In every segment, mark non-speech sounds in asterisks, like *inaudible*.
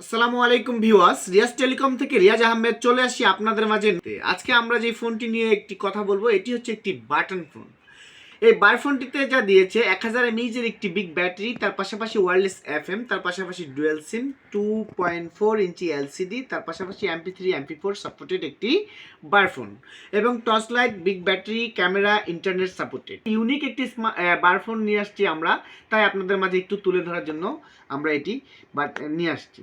আসসালামু আলাইকুম viewers, Riaz telecom থেকে রিয়াজ আহমেদ চলে আসি আপনাদের মাঝে। আজকে আমরা যে ফোনটি নিয়ে একটি কথা বলব, এটি হচ্ছে একটি বাটন ফোন। এই বার ফোনটিতে যা দিয়েছে, এক হাজার এমএইচের একটি বিগ ব্যাটারি তার পাশাপাশি ওয়্যারলেস এফএম তার পাশাপাশি dual SIM two point four inch LCD তার পাশাপাশি MP three MP four supported একটি বার ফোন এবং torch light big battery camera internet supported unique একটি বার ফোন নিয়ে আসছি আমরা, তাই আপনাদের মাঝে একটু তুলে ধরার জন্য আমরা এটি নিয়ে আসছি।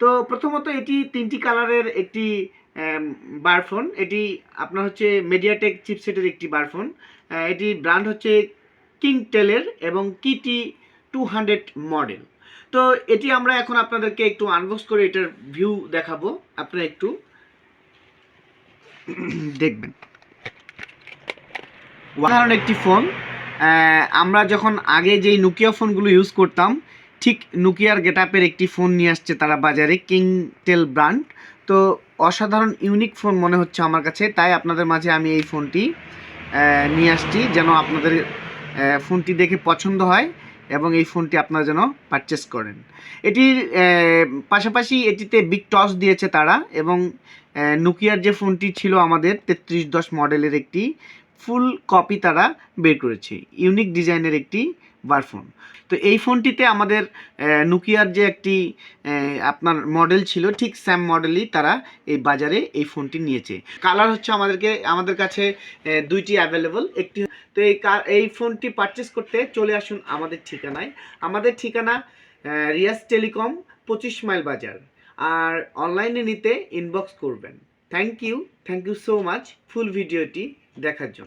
তো প্রথমত এটি তিনটি কালারের একটি বার ফোন এটি আপনার হচ্ছে মিডিয়াটেক চিপসেটের একটি বার ফোন এটি ব্র্যান্ড হচ্ছে কিং টেলের এবং কিটি টু হান্ড্রেড মডেল তো এটি আমরা এখন আপনাদেরকে একটু আনবক্স করে এটার ভিউ দেখাবো। আপনারা একটু *clears throat* দেখবেন। সাধারণ একটি ফোন আমরা যখন আগে যেই নোকিয়া ফোনগুলো ইউজ করতাম, ঠিক নোকিয়ার গেটআপের একটি ফোন নিয়ে আসছে তারা বাজারে কিংটেল ব্র্যান্ড তো অসাধারণ ইউনিক ফোন মনে হচ্ছে আমার কাছে। তাই আপনাদের মাঝে আমি এই ফোনটি নিয়ে আসছি যেন আপনাদের ফোনটি দেখে পছন্দ হয় এবং এই ফোনটি আপনারা যেন পারচেস করেন। এটির পাশাপাশি এটিতে বিগ টস দিয়েছে তারা এবং নোকিয়ার যে ফোনটি ছিল আমাদের তেত্রিশ দশ মডেলের একটি ফুল কপি তারা বের করেছে। ইউনিক ডিজাইনের একটি বার ফোন। তো এই ফোনটিতে আমাদের নোকিয়ার যে একটি আপনার মডেল ছিল, ঠিক স্যাম মডেলই তারা এই বাজারে এই ফোনটি নিয়েছে। কালার হচ্ছে আমাদেরকে, আমাদের কাছে দুইটি অ্যাভেলেবল একটি তো এই এই ফোনটি পারচেস করতে চলে আসুন আমাদের ঠিকানায়। আমাদের ঠিকানা রিয়াজ টেলিকম পঁচিশ মাইল বাজার। আর অনলাইনে নিতে ইনবক্স করবেন। Thank you thank you so much full ভিডিওটি দেখার জন্য।